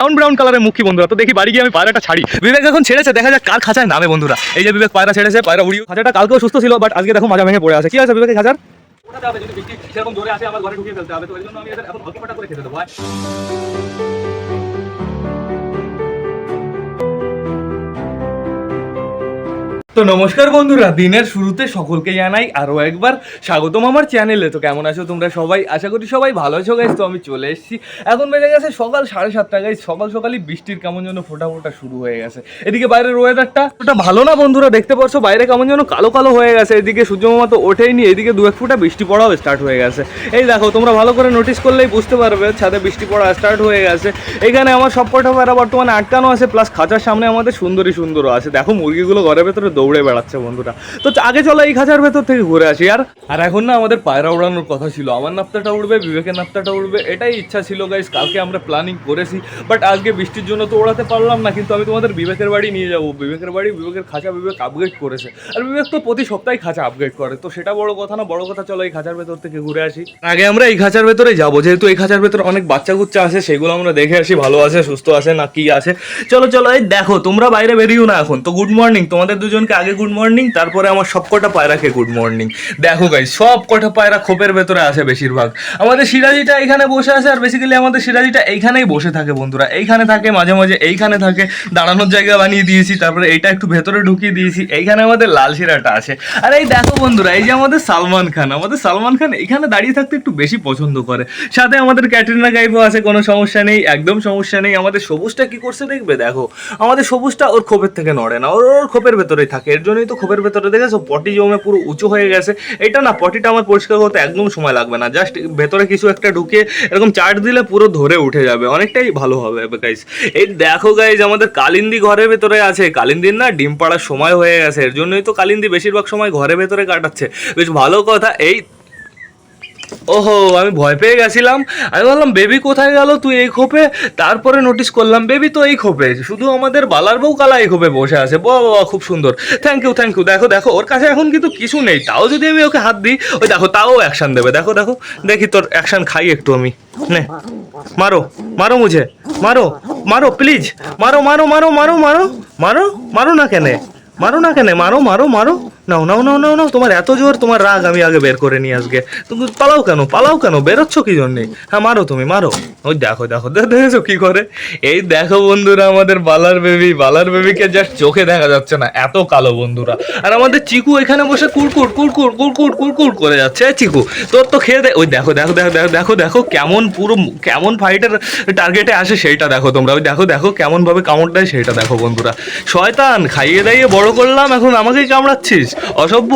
Brown brown কালারের মুখী বন্ধুরা, তো দেখি বাড়ি গিয়ে আমি পায়রাটা ছাড়ি। বিবেক যখন ছেড়েছে, দেখা যাক কার খাঁচায় নামে বন্ধুরা। এই যে বিবেক পায়রা ছেড়েছে, পায়রা উড়িয়ে খাঁচাটা কালকেও সুস্থ ছিল বাট আজকে দেখো মাজা ভেঙে পড়ে আছে। কি আছে বিবেক খাঁচার? সেরকম আসে, আমার ঘরে ঢুকিয়ে ফেলতে হবে। তো ওই জন্য আমি এখন করে খেতে দেবো তো নমস্কার বন্ধুরা, দিনের শুরুতে সকলকে জানাই আরও একবার স্বাগতম আমার চ্যানেলে। তো কেমন আছো তোমরা সবাই? আশা করি সবাই ভালো আছো গাইজ তো আমি চলে এসেছি। এখন বেজে গেছে সকাল সাড়ে সাতটা গাইজ সকাল সকালই বৃষ্টির কেমন যেন ফোটা ফোটা শুরু হয়ে গেছে। এদিকে বাইরের ওয়েদারটা ওটা ভালো না বন্ধুরা? দেখতে পাচ্ছ বাইরে কেমন যেন কালো কালো হয়ে গেছে। এদিকে সূর্যমামা তো ওঠেইনি, এদিকে দু এক ফুটা বৃষ্টি পড়াও স্টার্ট হয়ে গেছে। এই দেখো, তোমরা ভালো করে নোটিস করলেই বুঝতে পারবে ছাদে বৃষ্টি পড়া স্টার্ট হয়ে গেছে। এখানে আমার সব কটা পায়রা বর্তমানে আটকানো আছে প্লাস খাঁচার সামনে আমাদের সুন্দরী সুন্দরও আছে। দেখো মুরগিগুলো ঘরের ভেতরে দৌড়ে বেড়াচ্ছে বন্ধুরা। তো আগে চলো এই খাঁচার ভেতর থেকে ঘুরে আসি। আর আর এখন না আমাদের পায়রা উড়ানোর কথা ছিল। আমার নাপ্তাটা উড়বে বিবেকের নাপ্তাটা উড়বে এটাই ইচ্ছা ছিল গাইস কালকে আমরা প্ল্যানিং করেছি বাট আজকে বৃষ্টির জন্য তো ওড়াতে পারলাম না কিন্তু আমি তোমাদের বিবেকের বাড়ি নিয়ে যাব। বিবেকের বাড়ি বিবেকের খাঁচা বিবেক আপগ্রেড করেছে। আর বিবেক তো প্রতি সপ্তাহে খাঁচা আপগ্রেড করে। তো সেটা বড় কথা না বড় কথা চলো এই খাঁচার ভেতর থেকে ঘুরে আসি। আগে আমরা এই খাঁচার ভেতরে যাব। যেহেতু এই খাঁচার ভেতরে অনেক বাচ্চা কুচ্চা আছে সেগুলো আমরা দেখে আসি ভালো আছে সুস্থ আছে না কি আছে। চলো চলো এই দেখো তোমরা বাইরে বেরিয়েও না এখন। তো গুড মর্নিং তোমাদের দুজনকে আগে গুড মর্নিং তারপরে আমার সব কটা পায়রাকে গুড মর্নিং দেখো গাই সব কটা পায়রা খোপের ভেতরে আছে বেশিরভাগ। আমাদের সিরাজিটা এখানে বসে আছে, আর বেসিক্যালি আমাদের সিরাজিটা এইখানেই বসে থাকে বন্ধুরা। এইখানে থাকে, মাঝে মাঝে এইখানে থাকে। দাঁড়ানোর জায়গা বানিয়ে দিয়েছি, তারপরে এইটা একটু ভেতরে ঢুকিয়ে দিয়েছি। এইখানে আমাদের লাল শিরাটা আছে। আর এই দেখো বন্ধুরা, এই যে আমাদের সালমান খান, আমাদের সালমান খান এখানে দাঁড়িয়ে থাকতে একটু বেশি পছন্দ করে। সাথে আমাদের ক্যাটরিনা গাইফও আছে, কোনো সমস্যা নেই, একদম সমস্যা নেই। আমাদের সবুজটা কি করছে দেখবে? দেখো, আমাদের সবুজটা ওর খোপের থেকে নড়ে না, ওর ওর খোপের ভেতরেই থাকে। এর জন্যই তো খোপের ভেতরে দেখেছ? পটি জমে পুরো উঁচু হয়ে গেছে। এটা না, পটিটা আমার পরিষ্কার করতে একদম সময় লাগবে না। জাস্ট ভেতরে কিছু একটা ঢুকে এরকম চার্ট দিলে পুরো ধরে উঠে যাবে। অনেকটাই ভালো হবে গাইজ এই দেখো গাইজ আমাদের কালিন্দি ঘরের ভেতরে আছে। কালিন্দির না ডিম পাড়ার সময় হয়ে গেছে। এর জন্যই তো কালিন্দি বেশিরভাগ সময় ঘরের ভেতরে কাটাচ্ছে। বেশ ভালো কথা। এই ওহো, আমি ভয় পেয়ে গেছিলাম। আমি বললাম বেবি কোথায় গেল তুই এই খোপে? তারপরে নোটিস করলাম, বেবি তো এই খোপে। শুধু আমাদের বালার বউ কালা এই খোপে বসে আছে। বাবা বাবা খুব সুন্দর। থ্যাংক ইউ থ্যাংক ইউ দেখো দেখো, ওর কাছে এখন কিন্তু কিছু নেই। তাও যদি আমি ওকে হাত দিই, ওই দেখো, তাও অ্যাকশন দেবে। দেখো দেখো, দেখি তোর অ্যাকশন খাই একটু আমি। নে, মারো মারো মুঝে। মারো মারো প্লিজ মারো মারো মারো মারো মারো মারো মারো না কেনে। মারো না কেন। মারো মারো মারো। নাও নাও নাও নাও নাও, তোমার এত জোর তোমার রাগ আমি আগে বের করে নিই আজকে। তুমি পালাও কেন পালাও কেন? বেরোচ্ছ কি জন্যে? হ্যাঁ মারো তুমি, মারো। ওই দেখো দেখো দেখেছ কি করে? এই দেখো বন্ধুরা আমাদের বালার বেবি, বালার বেবিকে জাস্ট চোখে দেখা যাচ্ছে না, এত কালো বন্ধুরা। আর আমাদের চিকু এখানে বসে কুড়কুড় কুড়কুড় কুড়কুড় কুড়কুড় করে যাচ্ছে চিকু। তোর তো খেয়ে দে, ওই দেখো দেখো দেখো দেখো দেখো দেখো কেমন পুরো, কেমন ফাইটের টার্গেটে আসে সেইটা দেখো তোমরা। ওই দেখো দেখো কেমন ভাবে কামড় দেয় সেইটা দেখো বন্ধুরা। শয়তান, খাইয়ে দাইয়ে বড় করলাম, এখন আমাকেই কামড়াচ্ছিস। অসভ্য?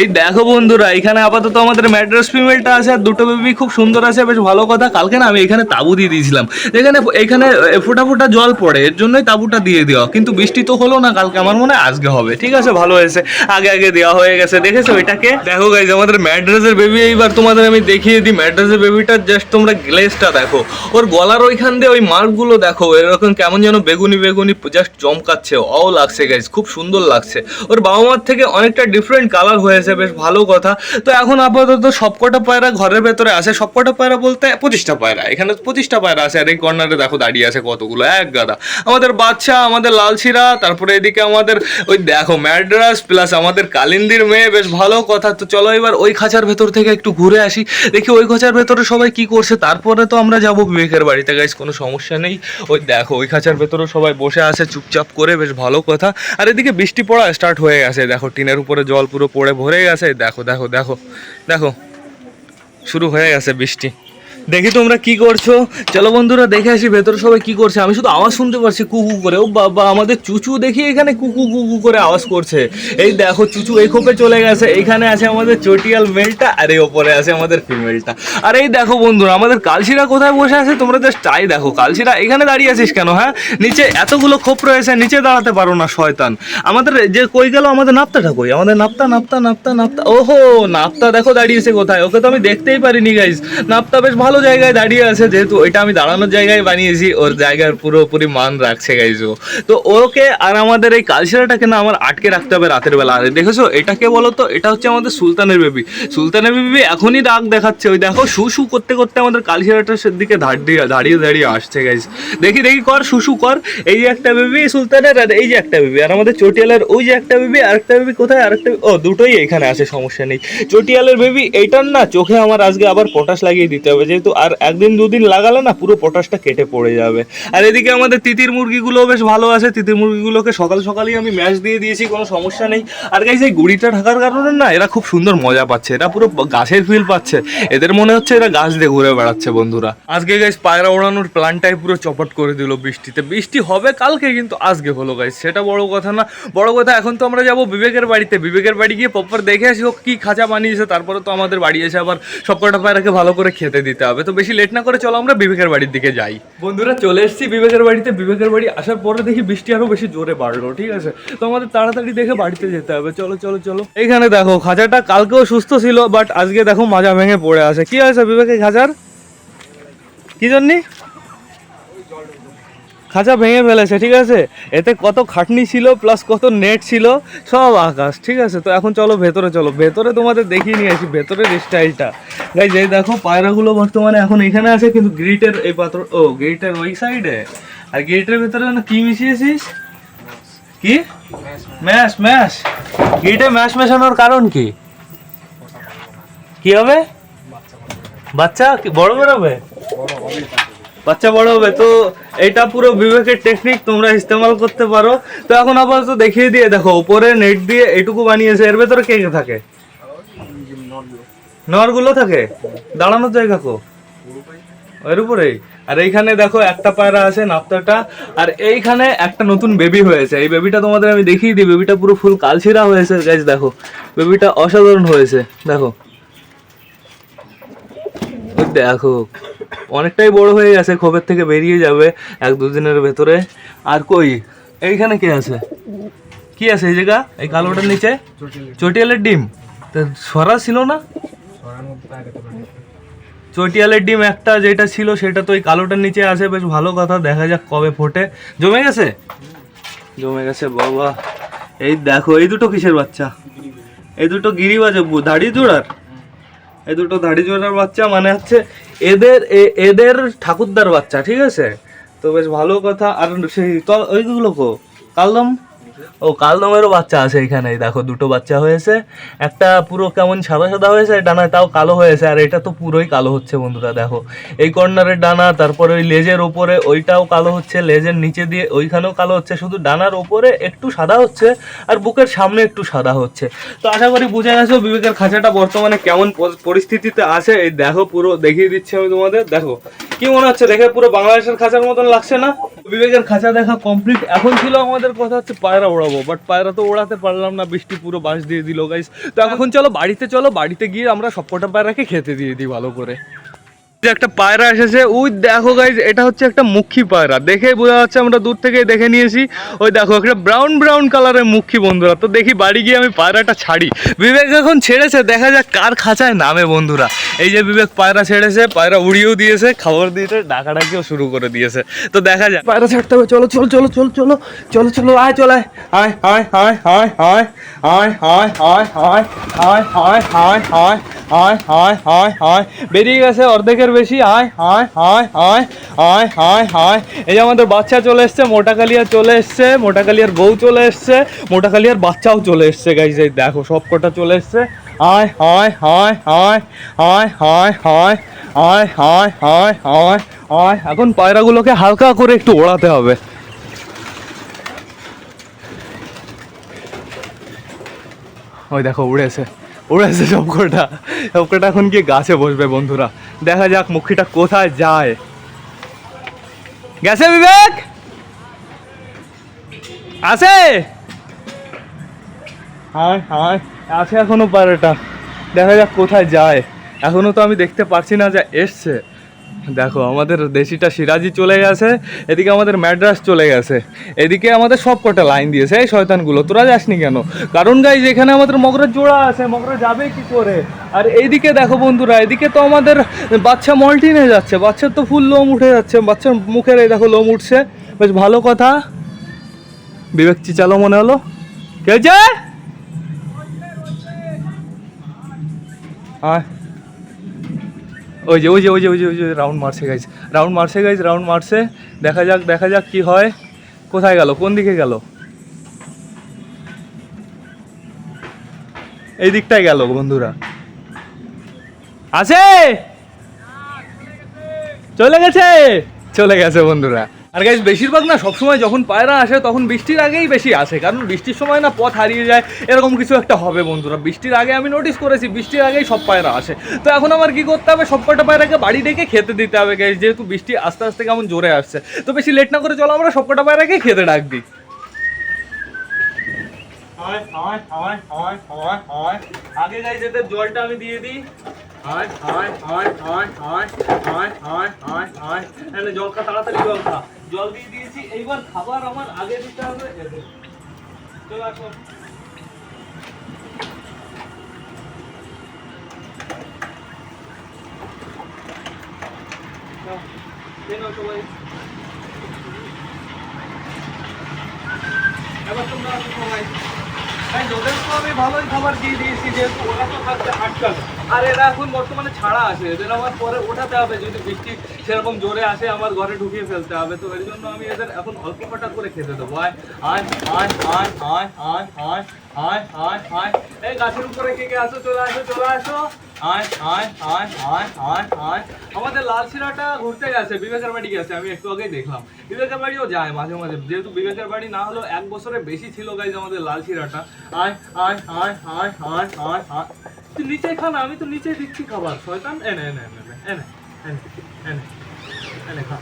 এই দেখো বন্ধুরা, এখানে আপাতত আমাদের ম্যাড্রাস ফিমেলটা আছে আর দুটো বেবি খুব সুন্দর আছে, বেশ ভালো কথা। কালকে না আমি এখানে তাবু দিয়ে দিয়েছিলাম। এখানে এখানে ফোটা ফোটা জল পড়ে, এর জন্যই তাবুটা দিয়ে দেওয়া। কিন্তু বৃষ্টি তো হলো না কালকে, আমার মনে হয় আজকে হবে। ঠিক আছে, ভালো হয়েছে। আগে আগে দেওয়া হয়ে গেছে। দেখেছ এটাকে? দেখো গাইজ আমাদের ম্যাড্রাসের বেবি এইবার তোমাদের আমি দেখিয়ে দিই। ম্যাড্রাসের বেবিটার জাস্ট তোমরা গ্লেসটা দেখো। ওর গলার ওইখান দিয়ে ওই মার্কগুলো দেখো। এরকম কেমন যেন বেগুনি বেগুনি জাস্ট চমকাচ্ছে। অও লাগছে গাইজ খুব সুন্দর লাগছে। ওর বাবা মার থেকে অনেকটা ডিফারেন্ট কালার হয়েছে, বেশ ভালো কথা। তো এখন আপাতত সবকটা পায়রা ঘরের ভেতরে আছে সবকটা পায়রা বলতে পঁচিশটা পায়রা। এখানে পঁচিশটা পায়রা আছে। আর এই কর্নারে দেখো দাঁড়িয়ে আছে কতগুলো, এক গাদা। আমাদের বাচ্চা আমাদের লালছিরা তারপরে এদিকে আমাদের ওই দেখো ম্যাড্রাস প্লাস আমাদের কালিন্দির মেয়ে, বেশ ভালো কথা। তো চলো এবার ওই খাঁচার ভেতর থেকে একটু ঘুরে আসি। দেখি ওই খাঁচার ভেতরে সবাই কি করছে। তারপরে তো আমরা যাব বিবেকের বাড়িতে। গাইস কোনো সমস্যা নেই। ওই দেখো, ওই খাঁচার ভেতরে সবাই বসে আছে, চুপচাপ করে, বেশ ভালো কথা। আর এদিকে বৃষ্টি পড়া স্টার্ট হয়ে গেছে। দেখো টিনের উপরে জল পুরো পড়ে ভরে গেছে। দেখো দেখো দেখো দেখো। শুরু হয়ে গেছে বৃষ্টি। দেখি তোমরা কি করছ। চলো বন্ধুরা, দেখে আসি ভেতরে সবাই কি করছে। আমি শুধু আওয়াজ শুনতে পারছি কুকু করে। ও বাবা, আমাদের চুচু দেখি এখানে কুকু কুকু করে আওয়াজ করছে। এই দেখো, চুচু এই খোপে চলে গেছে। এইখানে আছে আমাদের চটিয়াল মেলটা, আর এই ওপরে আছে আমাদের ফিমেলটা। আর এই দেখো বন্ধুরা, আমাদের কালশিরা কোথায় বসে আছে? তোমরা জাস্ট তাই দেখো। কালশিরা, এখানে দাঁড়িয়ে আছিস কেন হ্যাঁ? নিচে এতগুলো খোপ রয়েছে, নিচে দাঁড়াতে পারো না, শয়তান। আমাদের যে কই গেল? আমাদের নাপ্তাটা কই? আমাদের নাপ্তা নাপ্তা নাপ্তা নাপ্তা। ওহো, নাপ্তা দেখো দাঁড়িয়েছে কোথায়? ওকে তো আমি দেখতেই পারিনি গাইজ নাপ্তা বেশ ভালো ভালো জায়গায় দাঁড়িয়ে আছে, যেহেতু এটা আমি দাঁড়ানোর জায়গায় বানিয়েছি, ওর জায়গার পুরোপুরি মান রাখছে গাইজো। তো ওকে আর আমাদের এই কালচারটাকে না আমার আটকে রাখতে হবে রাতের বেলা। আর দেখেছ, এটাকে বলো তো এটা হচ্ছে আমাদের সুলতানের বেবি। সুলতানের বেবি এখনই রাগ দেখাচ্ছে। ওই দেখো, শু শু করতে করতে আমাদের কালচারটার দিকে দাঁড়িয়ে দাঁড়িয়ে দাঁড়িয়ে আসছে গাইজ। দেখি দেখি, কর, শু শু কর। এই যে একটা বেবি, সুলতানের, আর এই যে একটা বেবি। আর আমাদের চটিয়ালের ওই যে একটা বেবি আর একটা বেবি কোথায়? আর একটা ও, দুটোই এখানে আছে, সমস্যা নেই। চটিয়ালের বেবি, এইটার না চোখে আমার আজকে আবার পটাশ লাগিয়ে দিতে হবে যেহেতু আর একদিন দুদিন লাগালে না পুরো পটাশটা কেটে পড়ে যাবে। আর এদিকে আমাদের তিতির মুরগিগুলো বেশ ভালো আছে। তিতির মুরগিগুলোকে সকাল সকালই আমি ম্যাচ দিয়ে দিয়েছি, কোনো সমস্যা নেই। আর গাইজ এই গুড়িটা ঢাকার কারণে না, এরা খুব সুন্দর মজা পাচ্ছে। এরা পুরো গাছের ফিল পাচ্ছে। এদের মনে হচ্ছে এরা গাছ দিয়ে ঘুরে বেড়াচ্ছে, বন্ধুরা। আজকে গাইজ পায়রা ওড়ানোর প্ল্যানটাই পুরো চপট করে দিল বৃষ্টিতে। বৃষ্টি হবে কালকে, কিন্তু আজকে হলো গাইজ সেটা বড় কথা না। বড় কথা, এখন তো আমরা যাব বিবেকের বাড়িতে। বিবেকের বাড়ি গিয়ে পপ্পর দেখে আসি ও কি খাঁচা বানিয়েছে। তারপরে তো আমাদের বাড়ি এসে আবার সব কটা পায়রাকে ভালো করে খেতে দিতে তো বেশি লেট না করে চলো আমরা বিবেকের বাড়ির দিকে যাই। বন্ধুরা চলে এসেছি বিবেকের বাড়িতে। বিবেকের বাড়ি আসার পরে দেখি বৃষ্টি আরও বেশি জোরে বাড়লো ঠিক আছে? তো আমাদের তাড়াতাড়ি দেখে বাড়িতে যেতে হবে। চলো চলো চলো। এখানে দেখো খাঁচাটা কালকেও সুস্থ ছিল বাট আজকে দেখো মাজা ভেঙে পড়ে আছে। কি হয়েছে বিবেকের খাঁচার? কি জন্যে? খাঁচা ভেঙে ফেলেছে, ঠিক আছে? এতে কত খাটনি ছিল প্লাস কত নেট ছিল, সব আকাশ, ঠিক আছে? তো এখন চলো ভেতরে চলো। ভেতরে তোমাদের দেখিয়ে নিয়ে আসি, ভেতরের স্টাইলটা গাই যে দেখো, পায়রাগুলো বর্তমানে এখন এখানে আছে, কিন্তু গ্রিটের এই পাত্র ও গ্রিটের ওই সাইডে আর গ্রিটের ভেতরে না কি মিশিয়েছিস? কি? ম্যাশ ম্যাশ গ্রিটে ম্যাশ মেশানোর কারণ কি? কি হবে? বাচ্চা বড় বেরোবে বাচ্চা বড় হবে, তো এটা পুরো বিবেকের টেকনিক তোমরা ইস্তেমাল করতে পারো। তো এখন আপাতত দেখিয়ে দিয়ে দেখো, উপরে নেট দিয়ে এটুকু বানিয়েছে, এর ভেতরে কে কে থাকে? নরগুলো থাকে? দাঁড়ানোর জায়গা কো? এর উপরেই। আর এইখানে দেখো, একটা পায়রা আছে, নাপ্তাটা। আর এইখানে একটা নতুন বেবি হয়েছে। এই বেবিটা তোমাদের আমি দেখিয়ে দিই। বেবিটা পুরো ফুল কালছিরা হয়েছে গাইজ দেখো। বেবিটা অসাধারণ হয়েছে, দেখো। দেখো। অনেকটাই বড় হয়ে গেছে খোপের থেকে বেরিয়ে যাবে এক দুদিনের ভেতরে। আর কই, এইখানে কে আছে? কি আছে এই জায়গা? এই কালোটার নিচে? চটিয়ালের ডিম। সরা ছিল না? চটিয়ালের ডিম একটা যেটা ছিল, সেটা তো এই কালোটার নিচে আছে, বেশ ভালো কথা, দেখা যাক কবে ফোটে। জমে গেছে? জমে গেছে, বাবা। এই দেখো, এই দুটো কিসের বাচ্চা? এই দুটো গিরিবাজে দাড়ি জোড়ার? এই দুটো দাড়ি জোড়ার বাচ্চা মানে হচ্ছে এদের এদের ঠাকুরদার বাচ্চা, ঠিক আছে? তো বেশ ভালো কথা। আর সেই ওইগুলো কো? কালদম? ও কালদমেরও বাচ্চা আছে এখানে। দেখো, দুটো বাচ্চা হয়েছে। একটা পুরো কেমন সাদা সাদা হয়েছে ডানায় তাও কালো হয়েছে, আর এটা তো পুরোই কালো হচ্ছে বন্ধুরা, দেখো। এই কর্নারের ডানা, তারপরে ওই লেজের ওপরে ওইটাও কালো হচ্ছে, লেজের নিচে দিয়ে ওইখানেও কালো হচ্ছে, শুধু ডানার ওপরে একটু সাদা হচ্ছে, আর বুকের সামনে একটু সাদা হচ্ছে। তো আশা করি বুঝে গেছো, বিবেকের খাঁচাটা বর্তমানে কেমন পরিস্থিতিতে আছে। এই দেখো, পুরো দেখিয়ে দিচ্ছি আমি তোমাদের। দেখো, কি মনে হচ্ছে, দেখে পুরো বাংলাদেশের খাঁচার মতন লাগছে না? বিবেকের খাঁচা দেখা কমপ্লিট এখন ছিল আমাদের কথা হচ্ছে পায়রা ওড়াবো বাট পায়রা তো ওড়াতে পারলাম না, বৃষ্টি পুরো বাঁশ দিয়ে দিল গাইস তো এখন চলো, বাড়িতে চলো, বাড়িতে গিয়ে আমরা সবকটা পায়রাকে খেতে দিয়ে দিই ভালো করে। একটা পায়রা এসেছে ওই দেখো গাইজ এটা হচ্ছে একটা মুখী পায়রা দেখে বোঝা যাচ্ছে আমরা দূর থেকে দেখে নিয়েছি ওই দেখো একটা ব্রাউন ব্রাউন কালারের মুখী বন্ধুরা তো দেখি বাড়ি গিয়ে আমি পায়রাটা ছাড়ি বিবেক এখন ছেড়েছে দেখা যাক কার খাঁচায় নামে বন্ধুরা এই যে বিবেক পায়রা ছেড়েছে পায়রা উড়িয়েও দিয়েছে খাবার দিয়েছে ডাকাডাকিও শুরু করে দিয়েছে তো দেখা যাক পায়রা ছাড়তে হবে চলো চলো চলো চলো চলো চলো চলো আয় চলায় আয় আয় আয় আয় আয় আয় আয় আয় আয় আয় আয় আয় আয় আয় আয় আয় আয় বেরিয়ে গেছে অর্ধেকের বেশি আয় আয় আয় আয় আয় আয় আয় এই যে আমাদের বাচ্চা চলে এসছে মোটা কালিয়া চলে এসছে মোটা কালিয়ার বউ চলে এসছে মোটা কালিয়ার বাচ্চাও চলে এসছে গাইজ এই দেখো সব কটা চলে এসছে আয় আয় আয় আয় আয় আয় আয় আয় আয় আয় আয় আয় এখন পায়রাগুলোকে হালকা করে একটু ওড়াতে হবে ওই দেখো উড়েছে উড়েছে সবকটা সবকটা এখন গিয়ে গাছে বসবে বন্ধুরা দেখা যাক মুখিটা কোথায় যায়। গেছে বিবেক? আছে? আছে এখনও পারেটা দেখা যাক কোথায় যায়। এখনও তো আমি দেখতে পারছি না যে এসছে। দেখো, আমাদের দেশিটা সিরাজি চলে গেছে, এদিকে আমাদের ম্যাড্রাস চলে গেছে, এদিকে আমাদের সব কটা লাইন দিয়েছে। এই শয়তানগুলো, তোরা যাসনি কেন? কারণ গাই যেখানে আমাদের মগরের জোড়া আছে, মগরা যাবে কি করে? আর এইদিকে দেখো বন্ধুরা, এদিকে তো আমাদের বাচ্চা মল্টিনে যাচ্ছে, বাচ্চার তো ফুল লোম উঠে যাচ্ছে, বাচ্চার মুখের এই দেখো লোম উঠছে। বেশ ভালো কথা। বিবেক চিচালো মনে হলো? কে হয়েছে হ্যাঁ ওই যে ওই যে ওই যে ওই যে ওই যে রাউন্ড মারছে গাইজ রাউন্ড মারছে গাইজ রাউন্ড মারছে। দেখা যাক দেখা যাক কি হয়। কোথায় গেল? কোন দিকে গেল? এই দিকটাই গেল, বন্ধুরা। আছে? চলে গেছে? চলে গেছে, বন্ধুরা। আর গাইজ বেশিরভাগ না সবসময় যখন পায়রা আসে, তখন বৃষ্টির আগেই বেশি আসে। কারণ বৃষ্টির সময় না পথ হারিয়ে যায়, এরকম কিছু একটা হবে বন্ধুরা। বৃষ্টির আগে আমি নোটিস করেছি, বৃষ্টির আগেই সব পায়রা আসে। তো এখন আমার কি করতে হবে? সব কটা পায়রাকে বাড়ি ডেকে খেতে দিতে হবে গাইজ যেহেতু বৃষ্টি আস্তে আস্তে কেমন জোরে আসছে। তো বেশি লেট না করে চলো, আমরা সব কটা পায়রাকে খেতে ডাক দিই। আগে গাইজ এদের জলটা আমি দিয়ে দিই। আয় আয় আয় আয় আয় আয় আয় আয় আয় তাড়াতাড়ি জল খা। জল দিয়ে দিয়েছি, এইবার খাবার আমার আগে দিতে হবে। চলে এবার তাই তো আমি ভালোই খাবার দিয়ে দিয়েছি, যেহেতু ওরা তো থাকছে আটকাল আর এরা এখন বর্তমানে ছাড়া আছে, এদের আমার পরে ওঠাতে হবে, যদি বৃষ্টি সেরকম জোরে আসে আমার ঘরে ঢুকিয়ে ফেলতে হবে, তো এর জন্য আমি এদের এখন অল্প কটা করে খেতে দেবো। আয় আয় আয় আয় আয় আয় আয়। আয় আয় এই গাছের উপরে কে কে আসো চলে আসো চলে আসো আয় আয় আয় আয় আয় আমাদের লাল বিবেকের বাড়ি আমি একটু আগেই দেখলাম বিবেকের বাড়িও যায় মাঝে মাঝে যেহেতু বিবেকের বাড়ি না হলেও এক বছরে বেশি ছিল আমাদের লাল আয় আয় আয় আয় তুই আমি তো নিচে দিচ্ছি খাবার শয়তান এনে এনে এনে এনে এনে এনে খা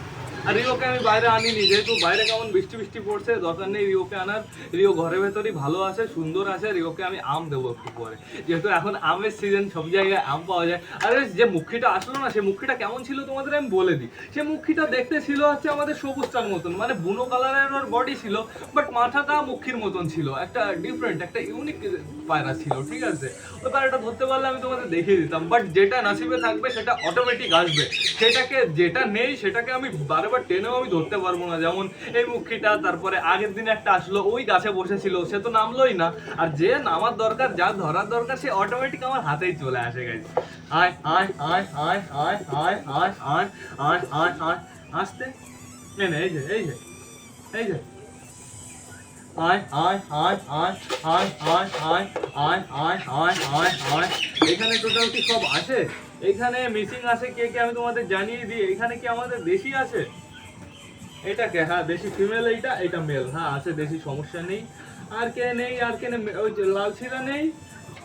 আর রিওকে আমি বাইরে আনিনি, যেহেতু বাইরে কেমন বৃষ্টি বৃষ্টি পড়ছে, দরকার নেই রিওকে আনার। রিও ঘরের ভেতরই ভালো আছে, সুন্দর আছে, রিওকে আমি আম দেবো একটু পরে। যেহেতু এখন আমের সিজন সব জায়গায় আম পাওয়া যায়। আরে, যে মুখিটা আসলো না, সে মুখিটা কেমন ছিল তোমাদের আমি বলে দিই। সে মুখিটা দেখতে ছিল হচ্ছে আমাদের সবুজটার মতন মানে বুনো কালারের ওর বডি ছিল বাট মাথাটা মুখির মতন ছিল। একটা ডিফারেন্ট একটা ইউনিক পায়রা ছিল, ঠিক আছে? ওই পায়রাটা ধরতে পারলে আমি তোমাদের দেখিয়ে দিতাম বাট যেটা নাসিবে থাকবে, সেটা অটোমেটিক আসবে। সেটাকে যেটা নেই, সেটাকে আমি বারবার টেনেও আমি ধরতে পারব না যেমন এই মুখিটা তারপরে আগের দিন একটা আসলো ওই গাছে বসেছিল সে তো নামলোই না আর যে নামার দরকার যা ধরার দরকার সে অটোমেটিক আমার হাতেই চলে আসে গেছে আয় আয় আয় আয় আয় আয় আয় আয় আয় আয় আয় আসতে এই যে এই যে এই যে এখানে টোটাল কি সব আছে এখানে মিসিং আছে কে কে আমি তোমাদের জানিয়ে দিই এখানে কি আমাদের দেশি আছে এটা কে হ্যাঁ দেশি ফিমেল এইটা এটা মেল হ্যাঁ আছে, দেশি সমস্যা নেই। আর কে নেই, আর কে নেই, ওই যে লাল ছিঁড়া নেই,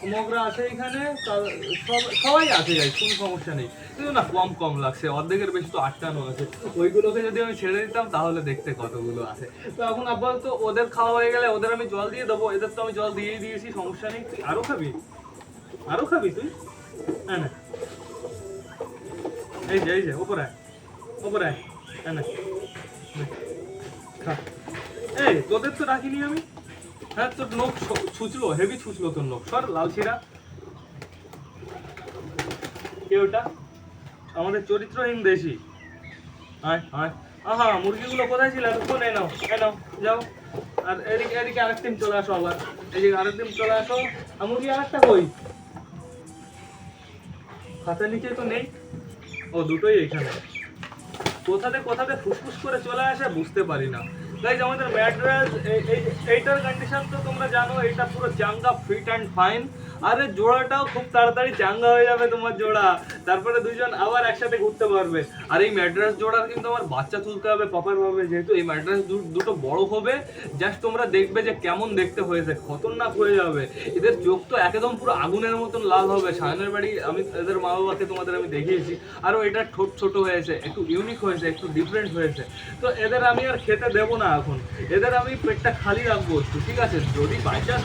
মগরা আছে এখানে সব- সবাই আছে যাই কোনো সমস্যা নেই। কিন্তু না, কম কম লাগছে, অর্ধেকের বেশি তো আটকানো আছে। ওইগুলোকে যদি আমি ছেড়ে দিতাম, তাহলে দেখতে কতগুলো আছে। তো এখন আপাতত ওদের খাওয়া হয়ে গেলে, ওদের আমি জল দিয়ে দেবো, এদের তো আমি জল দিয়েই দিয়েছি, সমস্যা নেই। তুই আরও খাবি? আরও খাবি তুই? হ্যাঁ না। এই যে এই যে, ওপরে উপরে হ্যাঁ না। এই, তোদের তো রাখিনি আমি? হ্যাঁ তোর নখ ছুঁচলো, হেভি ছুঁচলো তোর নখ। সর, লাল শিরা। কে ওটা? আমাদের চরিত্রহীন দেশি। আয় আয়। আহা, মুরগিগুলো কোথায় ছিল? এতক্ষণ এই নাও এই নাও, যাও। আর এদিকে এদিকে আরেক টিম চলে আসো আবার। এদিকে আরেক টিম চলে আসো। আর মুরগি আরেকটা কই? খাতার নিচে তো নেই। ও, দুটোই এখানে। কোথাতে কোথাতে ফুসফুস করে চলে আসে বুঝতে পারি না। গাইজ আমাদের ম্যাড্রাস এইটার কন্ডিশন তো তোমরা জানো এটা পুরো জাঙ্গা ফিট অ্যান্ড ফাইন আরে জোড়াটাও খুব তাড়াতাড়ি চাঙ্গা হয়ে যাবে তোমার জোড়া। তারপরে দুজন আবার একসাথে ঘুরতে পারবে। আর এই ম্যাড্রাস জোড়ার কিন্তু আমার বাচ্চা তুলতে হবে প্রপার ভাবে যেহেতু। এই ম্যাড্রাস দুটো বড় হবে জাস্ট তোমরা দেখবে যে কেমন দেখতে হয়েছে, খতরনাক হয়ে যাবে। এদের চোখ তো একদম পুরো আগুনের মতন লাল হবে। সায়নের বাড়ি আমি, এদের মা বাবাকে তোমাদের আমি দেখিয়েছি। আরও এটা ঠোঁট ছোট হয়েছে, একটু ইউনিক হয়েছে, একটু ডিফারেন্ট হয়েছে। তো এদের আমি আর খেতে দেবো না এখন। এদের আমি পেটটা খালি রাখব ঠিক আছে? যদি বাই চান্স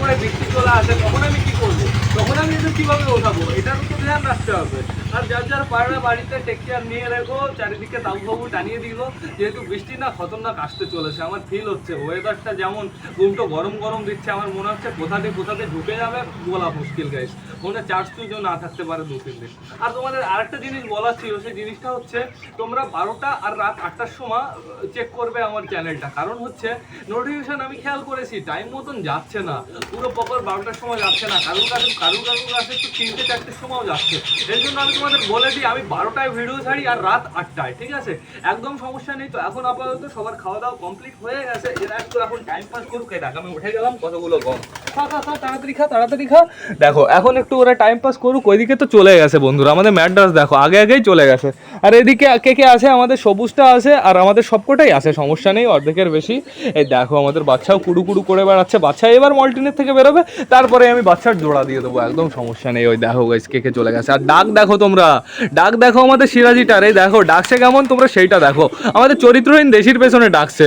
করে বৃষ্টি চলে আসে, তখন আমি Ой. তখন আমি এদের কীভাবে ওঠাবো? এটারও তো ধ্যান রাখতে হবে। আর যার যার পায়রা বাড়িতে টেক কেয়ার নিয়ে রেখো, চারিদিকে তাবু ফাবু টানিয়ে দিল যেহেতু বৃষ্টি না, খতরনাক আসতে চলেছে। আমার ফিল হচ্ছে ওয়েদারটা যেমন গুমটো গরম গরম দিচ্ছে, আমার মনে হচ্ছে কোথাতে কোথাতে ঢুকে যাবে বলা মুশকিল গাইস মনে চার্জ টুজও না থাকতে পারে দু, তিন দিন। আর তোমাদের আরেকটা জিনিস বলার ছিল, সেই জিনিসটা হচ্ছে, তোমরা বারোটা আর রাত আটটার সময় চেক করবে আমার চ্যানেলটা কারণ হচ্ছে নোটিফিকেশন আমি খেয়াল করেছি টাইম মতন যাচ্ছে না। পুরো প্রপার বারোটার সময় যাচ্ছে না। কারণ কারুর কাছে তো তিনটে চারটের সময়ও যাচ্ছে। এর জন্য আমি তোমাদের বলে দিই, আমি বারোটায় ভিডিও ছাড়ি আর রাত আটটায়, ঠিক আছে? একদম সমস্যা নেই তো, এখন আপাতত সবার খাওয়া দাওয়া কমপ্লিট হয়ে গেছে। এরা একটু এখন টাইম পাস করুক আমি উঠে গেলাম, কতগুলো তাড়াতাড়ি খা তাড়াতাড়ি খা। দেখো, এখন একটু ওরা টাইম পাস করুক, ওইদিকে তো চলে গেছে বন্ধুরা, আমাদের ম্যাড্রাস দেখো, আগে আগেই চলে গেছে। আর এদিকে কে কে আছে? আমাদের সবুজটা আছে, আর আমাদের সবকটাই আছে, সমস্যা নেই, অর্ধেকের বেশি। এই দেখো, আমাদের বাচ্চাও কুড়ু কুড়ু করে বেড়াচ্ছে, বাচ্চা এবার মল্টিনের থেকে বেরোবে, তারপরে আমি বাচ্চার জোড়া দিয়ে দেবো। একদম সমস্যা নেই। ওই দেখো গাইস কে কে চলে গেছে। আর ডাক দেখো তোমরা। ডাক দেখো আমাদের সিরাজিটার। এই দেখো ডাকছে কেমন? তোমরা সেইটা দেখো। আমাদের চরিত্রহীন দেশির পেছনে ডাকছে।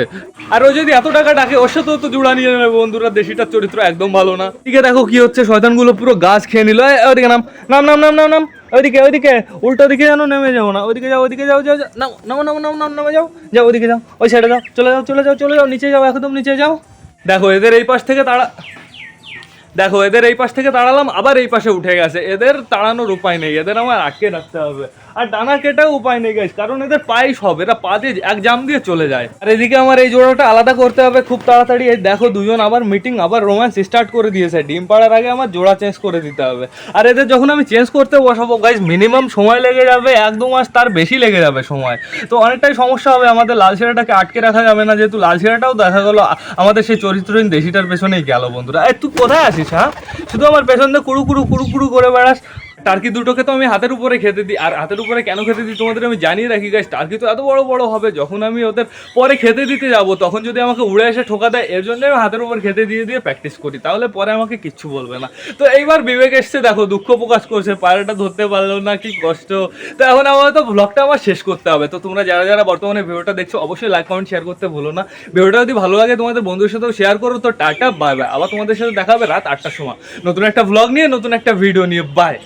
আর ও যদি এত টাকা ডাকে ওর সাথেও তো জুড়া নিয়ে নেবে বন্ধুরা। দেশিটার চরিত্র একদম ভালো না। ঠিক দেখো কি হচ্ছে শয়তানগুলো পুরো গাছ খেয়ে নিল। এই, ওইদিকে নাম নাম নাম নাম নাম নাম। ওইদিকে ওইদিকে। উল্টো দিকে যেন নেমে যাও না। ওইদিকে যাও ওইদিকে যাও যাও। নাও নাও নাও নাও নাও নামে যাও। যাও ওইদিকে যাও। ওই সাইডে যাও। চলে যাও চলে যাও চলে যাও। নিচে যাও একদম নিচে যাও। দেখো এদের এই পাশ থেকে তাড়া দেখো, এদের এই পাশ থেকে তাড়ালাম আবার এই পাশে উঠে গেছে। এদের তাড়ানোর উপায় নেই, এদের আমার আটকে রাখতে হবে। আর ডানা কেটেও উপায় নেই গাইস কারণ এদের পাই সব, এরা পা দিয়ে এক জাম দিয়ে চলে যায়। আর এদিকে আমার এই জোড়াটা আলাদা করতে হবে খুব তাড়াতাড়ি। এই দেখো, দুজন আবার মিটিং আবার রোম্যান্স স্টার্ট করে দিয়েছে। ডিম পাড়ার আগে আমার জোড়া চেঞ্জ করে দিতে হবে। আর এদের যখন আমি চেঞ্জ করতে বসাবো গাইস মিনিমাম সময় লেগে যাবে, এক দু মাস তার বেশি লেগে যাবে সময়। তো অনেকটাই সমস্যা হবে, আমাদের লাল ছেঁড়াটাকে আটকে রাখা যাবে না, যেহেতু লাল ছেঁড়াটাও দেখা গেলো, আমাদের সেই চরিত্রহীন দেশিটার পেছনেই গেল, বন্ধুরা। তুই কোথায় আছিস? হ্যাঁ শুধু আমার পেছন দিয়ে কুড়ু কুড়ু কুড়ু কুড়ু করে বেড়াস। টার্কি দুটোকে তো আমি হাতের উপরে খেতে দিই। আর হাতের উপরে কেন খেতে দিই তোমাদের আমি জানিয়ে রাখি গাছ টার্কি তো এত বড় বড় হবে, যখন আমি ওদের পরে খেতে দিতে যাব, তখন যদি আমাকে উড়ে এসে ঠোকা দেয়, এর জন্য আমি হাতের উপর খেতে দিয়ে দিয়ে প্র্যাকটিস করি, তাহলে পরে আমাকে কিচ্ছু বলবে না। তো এইবার বিবেক এসছে, দেখো, দুঃখ প্রকাশ করছে, পায়রাটা ধরতে পারল না, কি কষ্ট। তো এখন আমার তো ব্লগটা আমার শেষ করতে হবে। তো তোমরা যারা যারা বর্তমানে ভিডিওটা দেখছ, অবশ্যই লাইক কমেন্ট শেয়ার করতে ভুলো না। ভিডিওটা যদি ভালো লাগে, তোমাদের বন্ধুদের সাথেও শেয়ার করো। তো টাটা বাই বাই আবার তোমাদের সাথে দেখাবে রাত আটটার সময়। নতুন একটা ব্লগ নিয়ে, নতুন একটা ভিডিও নিয়ে বাই